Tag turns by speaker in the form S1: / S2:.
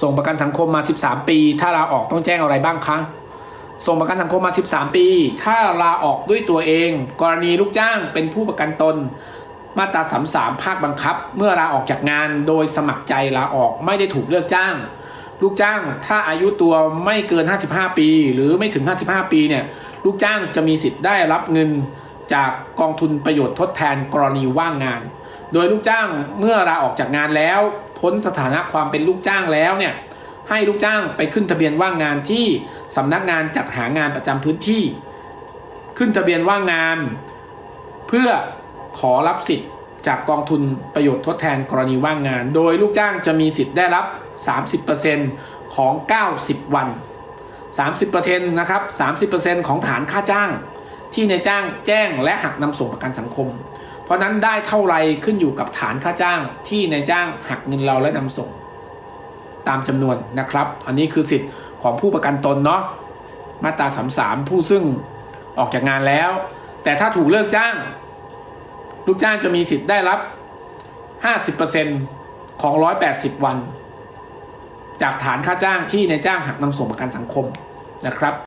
S1: ส่งประกันสังคมมา 13 ปี ถ้าลาออกต้องแจ้งอะไรบ้างคะส่งประกันสังคมมา 13 ปี ถ้าลาออกด้วยตัวเอง กรณีลูกจ้างเป็นผู้ประกันตน มาตรา33ภาคบังคับ เมื่อลาออกจากงานโดยสมัครใจลาออกไม่ได้ถูกเลิกจ้าง ลูกจ้างถ้าอายุตัวไม่เกิน 55 ปี หรือไม่ถึง 55 ปีเนี่ยลูกจ้างจะมีสิทธิ์ได้รับเงินจากกองทุนประโยชน์ทดแทนกรณีว่างงาน โดยลูกจ้างเมื่อลาออกจากงานแล้ว พ้นสถานะความเป็นลูกจ้างแล้วเนี่ยให้ลูกจ้างไปขึ้นทะเบียนว่างงานที่สำนักงานจัดหางานประจำพื้นที่ ขึ้นทะเบียนว่างงาน เพื่อขอรับสิทธิ์จากกองทุนประโยชน์ทดแทนกรณีว่างงาน โดยลูกจ้างจะมีสิทธิ์ได้รับ 30%ของ 90 วัน 30%นะครับ 30%ของฐานค่าจ้าง ที่นายจ้างแจ้งและหักนำส่งประกันสังคม เพราะนั้นได้เท่าไรขึ้นอยู่กับฐานค่าจ้างที่นายจ้างหักเงินเราและนำส่ง ตามจำนวนนะครับ อันนี้คือสิทธิ์ของผู้ประกันตนเนาะมาตรา33ผู้ซึ่งออกจากงานแล้ว แต่ถ้าถูกเลิกจ้าง ลูกจ้างจะมีสิทธิ์ได้รับ 50%ของ 180 วัน จากฐานค่าจ้างที่นายจ้างหักนำส่งประกันสังคมนะครับ